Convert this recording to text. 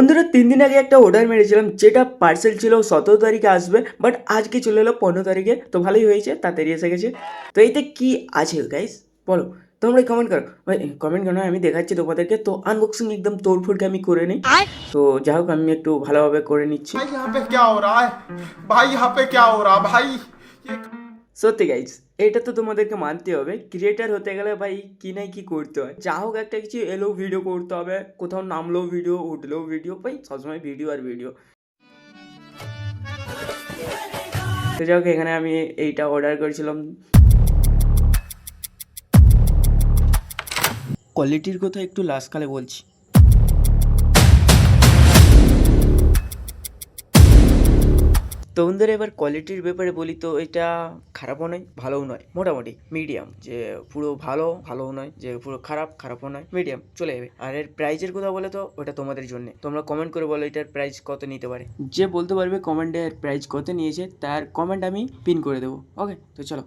বন্ধুরা তিন দিন আগে একটা অর্ডার মেরেছিলাম যেটা পার্সেল ছিল সতেরো তারিখে আসবে বাট আজকে চলে এলো পনেরো তারিখে তো ভালোই হয়েছে তাড়াতাড়ি এসে গেছে। তো এইতে কি আছে গাইস বলো তোমরা কমেন্ট করো। কমেন্ট করো আমি দেখাচ্ছি তোমাদেরকে তো আনবক্সিং একদম তোড়ফোড়কে আমি করে নিই। তো যাই হোক আমি একটু ভালোভাবে করে নিচ্ছি। ভাই হাপে কে ক্যা হো রা ভাই হাপে ক্যা হো রা ভাই সত্যি গাইস এটা তো তোমাদেরকে মানতে হবে। ক্রিয়েটার হতে গেলে ভাই কি নাই কি করতে হয়। যা হোক একটা কিছু এলো ভিডিও করতে হবে, কোথাও নামলো ভিডিও উঠল ভিডিও ভাই সবসময় ভিডিও আর ভিডিও তো যাই হোক, এখানে আমি এইটা অর্ডার করেছিলাম। কোয়ালিটির কথা একটু লাস্টকালে বলছি। তো বন্ধুরা এবার কোয়ালিটির ব্যাপারে বলি তো এটা খারাপও নয়, ভালোও নয়। মোটামুটি মিডিয়াম যে পুরো ভালো, ভালোও নয়, যে পুরো খারাপ, খারাপও নয় মিডিয়াম চলে যাবে। আর এর প্রাইজের কথা বলে তো ওটা তোমাদের জন্য। তোমরা কমেন্ট করে বলো এটার প্রাইস কত নিতে পারে। যে বলতে পারবে কমেন্টে এর প্রাইস কত নিয়েছে, তার কমেন্ট আমি পিন করে দেবো। ওকে তো চলো।